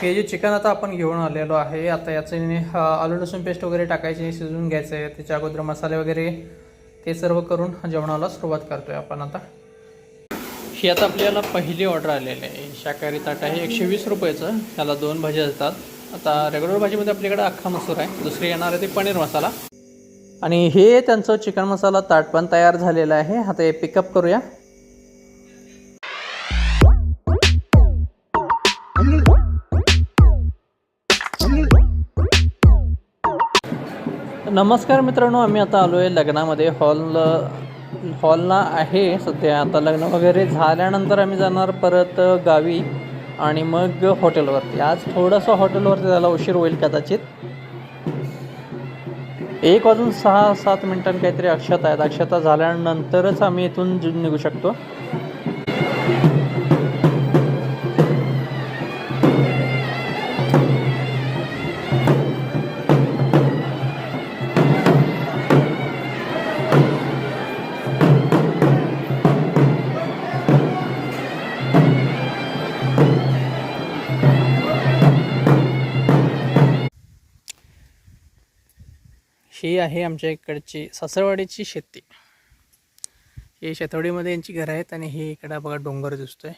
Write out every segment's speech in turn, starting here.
हे जे चिकन आता आपण घेऊन आलेलो आहे आता याचं आलू लसूण पेस्ट वगैरे टाकायची शिजवून घ्यायचं आहे त्याच्या अगोदर मसाले वगैरे ते सर्व करून जेवणाला सुरुवात करतोय आपण आता. ही आता आपल्याला पहिली ऑर्डर आलेली आहे. शाकाहारी ताट आहे एकशे वीस रुपयाचं. त्याला दोन भाज्या असतात आता रेग्युलर भाजीमध्ये आपल्याकडे अख्खा मसूर आहे. दुसरी येणार आहे ते पनीर मसाला. आणि हे त्यांचं चिकन मसाला ताट पण तयार झालेलं आहे. आता हे पिकअप करूया. नमस्कार मित्रांनो आम्ही आता आलो आहे लग्नामध्ये. हॉल हॉलला आहे सध्या. आता लग्न वगैरे झाल्यानंतर आम्ही जाणार परत गावी आणि मग हॉटेलवरती. आज थोडंसं हॉटेलवरती जायला उशीर होईल कदाचित. एक वाजून सहा सात मिनिटांनी काहीतरी अक्षता आहेत. अक्षता झाल्यानंतरच आम्ही इथून निघू शकतो. ही आहे आमच्या इकडची सासरवाडीची शेती. ही शेतवडीमध्ये यांची घरं आहेत आणि हे इकडं बघा डोंगर दिसतोय.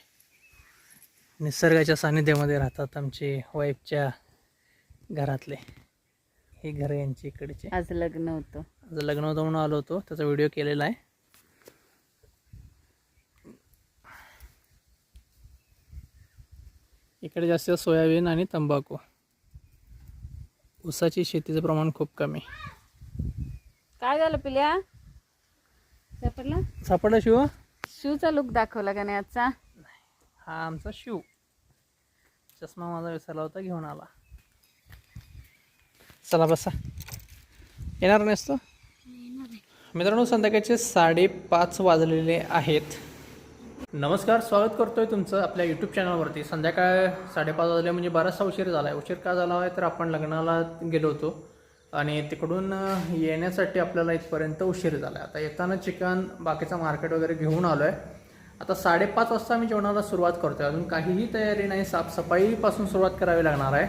निसर्गाच्या सानिध्यामध्ये राहतात आमचे वाईफच्या घरातले. ही घरं यांची इकडची. आज लग्न होतं. आज लग्न होतं म्हणून आलो होतो. त्याचा व्हिडिओ केलेला आहे. इकडे जास्त सोयाबीन आणि तंबाखू. ऊसाची शेतीचं प्रमाण खूप कमी. काय झालं पिल्या? सापडला? सापडला शिव? शूचा लुक दाखवला का नाही आजचा? हा आमचा शिव. चष्मा माझा विसरला होता घेऊन आला. चला बसा. येणार नाहीस तो? मित्रांनो संध्याकाळचे साडेपाच वाजलेले आहेत. नमस्कार स्वागत करतोय तुमचं आपल्या यूट्यूब चॅनलवरती संध्याकाळ साडेपाच वाजले म्हणजे बराचसा उशीर झाला आहे उशीर का झाला आहे तर आपण लग्नाला गेलो होतो. आणि तिकडून येण्यासाठी आपल्याला इथपर्यंत उशीर झाला आहे आता येताना चिकन बाकीचं मार्केट वगैरे घेऊन आलो आहे आता साडेपाच वाजता आम्ही जेवणाला सुरुवात करतो आहे अजून काहीही तयारी नाही. साफसफाईपासून सुरुवात करावी लागणार आहे.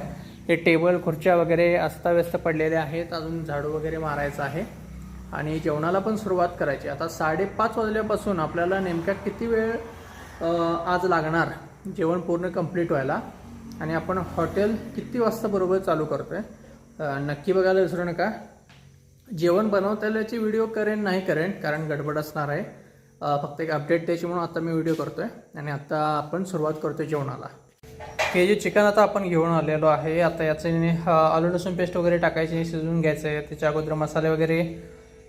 हे टेबल खुर्च्या वगैरे अस्ताव्यस्त पडलेल्या आहेत. अजून झाडू वगैरे मारायचं आहे. आणि जेवणाला पण सुरुवात करायची. आता साडेपाच वाजल्यापासून आपल्याला नेमक्या किती वेळ आज लागणार? जेवण पूर्ण कंप्लीट व्हायला. आणि आपण हॉटेल किती वाजता बरोबर चालू करतो आहे नक्की बघायला विसरू नका. जेवण बनवतानाची व्हिडिओ करेन नाही करेन कारण गडबड असणार आहे. फक्त एक अपडेट द्यायची म्हणून आता मी व्हिडिओ करतोय आणि आता आपण सुरुवात करतोय जेवणाला. हे जे चिकन आता आपण घेऊन आलेलो आहे आता याचं आलू लसूण पेस्ट वगैरे टाकायची शिजवून घ्यायचं आहे त्याच्या अगोदर मसाले वगैरे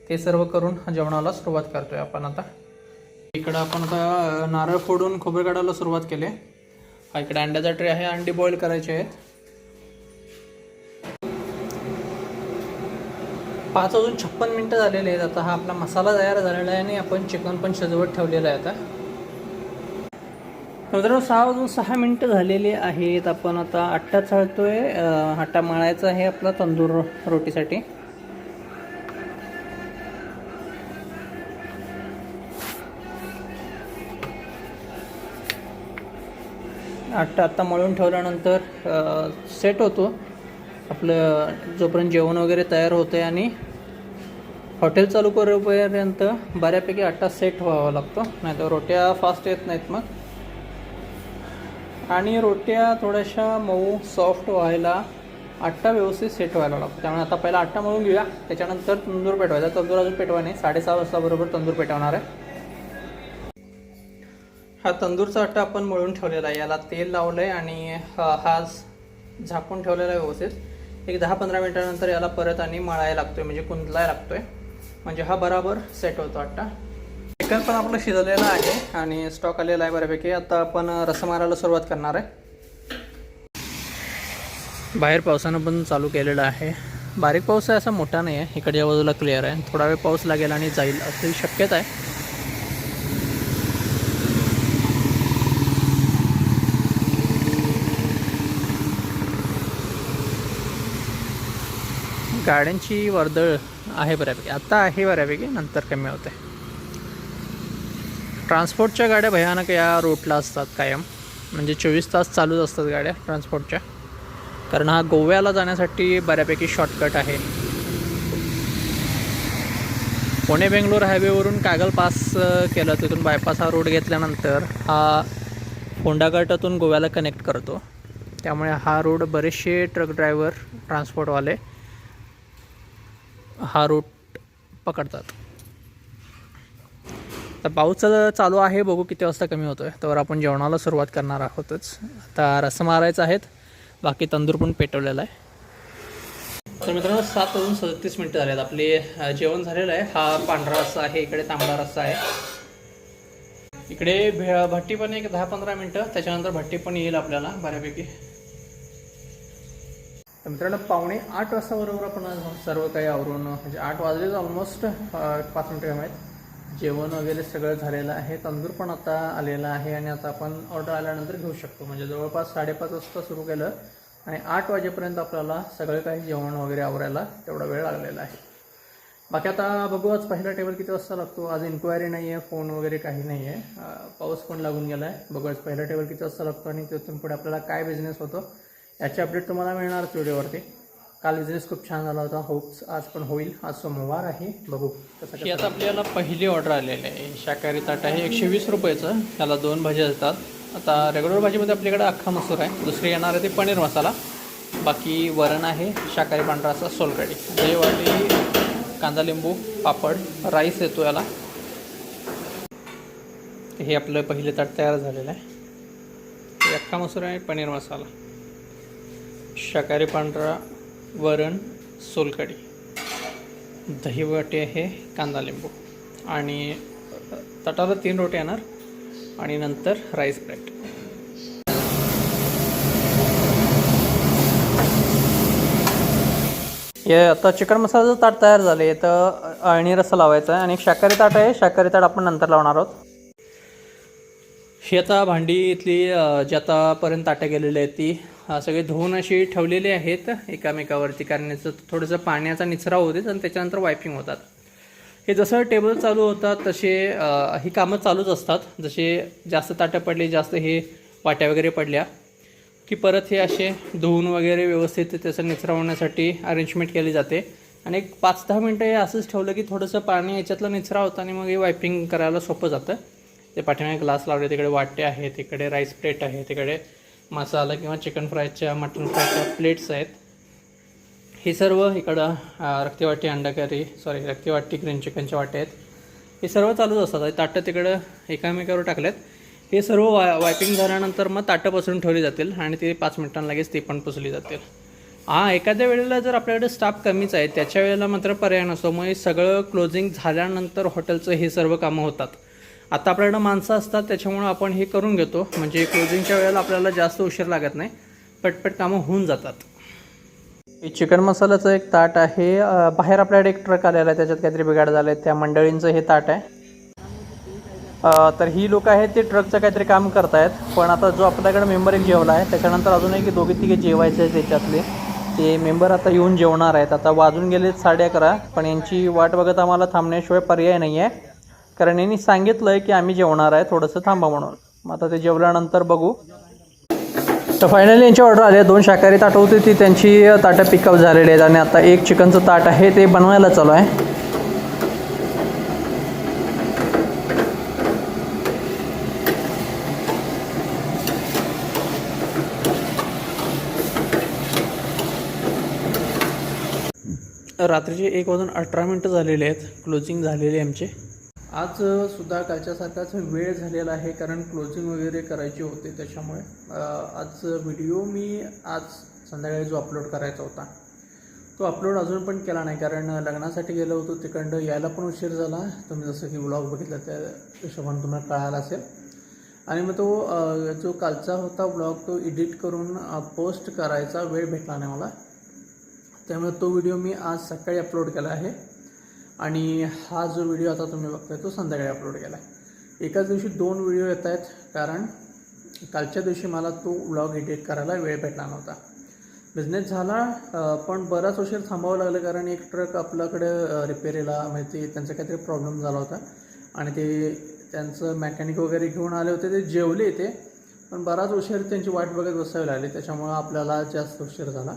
ते सर्व करून जेवणाला सुरुवात करतोय आपण आता. इकडं आपण आता नारळ फोडून खोबरे काढायला सुरुवात केली. हा इकडे अंड्याचा ट्रे आहे अंडी बॉईल करायचे आहेत. पाच वाजून छप्पन मिनटं झालेले आहेत. आता हा आपला मसाला तयार झालेला आहे आणि आपण चिकन पण शिजवत ठेवलेलं आहे आता. मित्रांनो सहा वाजून सहा मिनटं झालेली आहेत. आपण आता आट्टा चालतोय आहे आट्टा मळायचा आहे आपला तंदूर रोटीसाठी. आट्टा आत्ता मळून ठेवल्यानंतर सेट होतो. आपलं जोपर्यंत जेवण वगैरे तयार होतं आहे आणि हॉटेल चालू करेपर्यंत बऱ्यापैकी आट्टा सेट व्हावा लागतो. नाही तर रोट्या फास्ट येत नाहीत मग. आणि रोट्या थोड्याशा मऊ सॉफ्ट व्हायला आट्टा व्यवस्थित सेट व्हायला लागतो. त्यामुळे आता पहिला आट्टा मळून घेऊया. त्याच्यानंतर तंदूर पेटवायचा. तंदूर अजून पेटवा नाही. साडेसहा वाजताबरोबर तंदूर पेटवणार आहे. हा तंदूरचा आट्टा आपण मळून ठेवलेला आहे. याला तेल लावलं आहे आणि हा झाकून ठेवलेला आहे व्यवस्थित. एक दहा पंधरा मिनटानंतर याला परत आणि मळायला लागतोय. म्हणजे कुंदलाय लागतो आहे म्हणजे हा बराबर सेट होतो आत्ता. चिकन पण आपलं शिजलेलं आहे आणि स्टॉक आलेला आहे बऱ्यापैकी. आता आपण रस मारायला सुरुवात करणार आहे. बाहेर पावसानं पण चालू केलेलं आहे. बारीक पाऊस आहे असा मोठा नाही आहे इकडच्या बाजूला क्लिअर आहे. थोडा वेळ पाऊस लागेल आणि जाईल अशी शक्यता आहे. गाड्यांची वर्दळ आहे बऱ्यापैकी. आत्ता आहे बऱ्यापैकी नंतर कमी होते ट्रान्सपोर्टच्या गाड्या भयानक या रूटला असतात कायम. म्हणजे चोवीस तास चालूच असतात गाड्या ट्रान्सपोर्टच्या. कारण हा गोव्याला जाण्यासाठी बऱ्यापैकी शॉर्टकट आहे. पुणे बेंगलोर हायवेवरून कागल पास केलं तिथून बायपास हा रोड घेतल्यानंतर हा फोंडाघाटातून गोव्याला कनेक्ट करतो. त्यामुळे हा रोड बरेचसे ट्रक ड्रायव्हर ट्रान्सपोर्टवाले हा रूट पकडतात. तर पाऊस चालू आहे बघू किती वाजता कमी होतो आहे तर आपण जेवणाला सुरुवात करणार आहोतच. आता रस मारायचं आहेत. बाकी तंदूर पण पेटवलेला आहे. तर मित्रांनो सात वाजून सदतीस मिनटं झालेत. आपले जेवण झालेलं आहे. हा पांढरा रस्सा आहे इकडे तांबडा रस्सा आहे. इकडे भे भट्टी पण एक दहा पंधरा मिनटं. त्याच्यानंतर भट्टी पण येईल आपल्याला बऱ्यापैकी. तर मित्रांनो पावणे आठ वाजता बरोबर आपण सर्व काही आवरून म्हणजे आठ वाजलेच ऑलमोस्ट पाच मिनटं कमी आहेत जेवण वगैरे सगळं झालेलं आहे. तंदूर पण आता आलेला आहे आणि आता आपण ऑर्डर आल्यानंतर घेऊ शकतो. म्हणजे जवळपास साडेपाच वाजता सुरू केलं आणि आठ वाजेपर्यंत आपल्याला सगळं काही जेवण वगैरे आवरायला तेवढा वेळ लागलेला आहे. बाकी आता बघू आज पहिला टेबल किती वाजता लागतो? आज इन्क्वायरी नाही आहे फोन वगैरे काही नाही आहे पाऊस पण लागून गेला आहे बघू आज पहिला टेबल किती वाजता लागतो आणि तिथून पुढे आपल्याला काय बिझनेस होतो? याची अपडेट तुम्हाला मिळणारच व्हिडिओवरती. काल बिझनेस खूप छान झाला होता. होप्स आज पण होईल. आज सोमवार आहे. बघू. कसं आता आपल्याला पहिली ऑर्डर आलेली आहे. शाकाहारी ताट आहे. एकशे वीस रुपयाचं. त्याला दोन भाज्या असतात आता रेग्युलर भाजीमध्ये आपल्याकडे अख्खा मसूर आहे. दुसरी येणार आहे ते पनीर मसाला. बाकी वरण आहे. शाकाहारी पांढरा असा सोलकढी. दहीवाटी कांदा लिंबू पापड राईस येतो याला. हे आपलं पहिले ताट तयार झालेलं आहे. अख्खा मसूर आहे. पनीर मसाला. शाकाहारी पांढरा वरण सोलकढी. दहीवटे आहे कांदा लिंबू. आणि ताटाला तीन रोटी येणार आणि नंतर राईस ब्रेड. हे आता चिकन मसाल्याचं ताट तयार झाले तर अळणी रस्सा लावायचा आहे आणि एक शाकाहारी ताट आहे. शाकाहारी ताट आपण नंतर लावणार आहोत. ही आता भांडी इथली ज्या जी आतापर्यंत ताटं गेलेली आहेत ती सगळे धुवून अशी ठेवलेली आहेत. एकामेकावरती कारण याचं थोडंसं पाण्याचा निचरा होते आणि त्याच्यानंतर वायपिंग होतात. हे जसं टेबल चालू होतात तसे ही कामं चालूच असतात. जसे जास्त ताटं पडली जास्त हे वाट्या वगैरे पडल्या की परत हे असे धुवून वगैरे व्यवस्थित त्याचं निचरा होण्यासाठी अरेंजमेंट केली जाते. आणि एक पाच दहा मिनटं हे असंच ठेवलं की थोडंसं पाणी याच्यातला निचरा होतं आणि मग हे वायपिंग करायला सोपं जातं. ते पाठीमागे ग्लास लावले तिकडे वाटे आहेत तिकडे राईस प्लेट आहे तिकडे मसाला किंवा चिकन फ्रायच्या मटन फ्रायच्या प्लेट्स आहेत. हे सर्व इकडं रक्तीवाटी अंडा करी सॉरी रक्तीवाटी ग्रीन चिकनच्या वाट्या आहेत. हे सर्व चालूच असतात. ताटं तिकडं एकामेकावर टाकलेत. हे सर्व वा वायपिंग झाल्यानंतर मग ताटं पसरून ठेवली जातील आणि ते पाच मिनिटांना लगेच ती पण पुसली जातील. हां एखाद्या वेळेला जर आपल्याकडे स्टाफ कमीच आहे त्याच्या वेळेला मात्र पर्याय नसतो. मग सगळं क्लोजिंग झाल्यानंतर हॉटेलचं हे सर्व कामं होतात. आता आपल्याकडं माणसं असतात त्याच्यामुळं आपण हे करून घेतो. म्हणजे क्लोजिंगच्या वेळेला आपल्याला जास्त उशीर लागत नाही. पटपट कामं होऊन जातात. हे चिकन मसाल्याचं एक ताट आहे. बाहेर आपल्याकडे एक ट्रक आलेला आहे त्याच्यात काहीतरी बिघाड झाला आहे त्या मंडळींचं हे ताट आहे. तर ही लोक आहेत ते ट्रकचं काहीतरी काम करतायत. पण आता जो आपल्याकडे मेंबर एक जेवला आहे त्याच्यानंतर अजून एक दोघे तिघे जेवायचे आहेत त्याच्यातले. ते मेंबर आता येऊन जेवणार आहेत. आता वाजून गेले साडे अकरा पण यांची वाट बघत आम्हाला थांबण्याशिवाय पर्याय नाही आहे कारण यांनी सांगितलं आहे की आम्ही जेवणार आहे थोडंसं थांबा म्हणून. मग आता ते जेवल्यानंतर बघू. तर फायनली यांची ऑर्डर आली आहे. दोन शाकाहारी ताटं होती ती त्यांची ताटं पिकअप झालेली आहेत. आणि आता एक चिकनचं ताट आहे ते बनवायला चालू आहे. रात्रीचे एक वाजून अठरा मिनटं झालेले आहेत. क्लोजिंग झालेले आमचे. आज सुद्धा कालच्यासारखाच वेळ झालेला आहे कारण क्लोजिंग वगैरे करायची होते त्याच्यामुळे आज व्हिडिओ मी आज संध्याकाळी जो अपलोड करायचा होता तो अपलोड अजून पण केला नाही. कारण लग्नासाठी गेलो होतो तिकडं यायला पण उशीर झाला. तुम्ही जसं की ब्लॉग बघितला त्या हिशोबाने तुम्हाला कळाला असेल. आणि मग तो जो कालचा होता ब्लॉग तो एडिट करून पोस्ट करायचा वेळ भेटला नाही मला. त्यामुळे तो व्हिडिओ मी आज सकाळी अपलोड केला आहे. आणि हा जो व्हिडिओ आता तुम्ही बघताय तो संध्याकाळी अपलोड केला आहे एकाच दिवशी दोन व्हिडिओ येत आहेत कारण कालच्या दिवशी मला तो व्लॉग एडिट करायला वेळ भेटला नव्हता. बिझनेस झाला पण बराच उशीर थांबावं लागलं कारण एक ट्रक आपल्याकडे रिपेरीला म्हणजे त्यांचा काहीतरी प्रॉब्लेम झाला होता. आणि ते त्यांचं मॅकॅनिक वगैरे घेऊन आले होते ते जेवले ते. पण बराच उशीर त्यांची वाट बघत बसावी लागली त्याच्यामुळं आपल्याला जास्त उशीर झाला.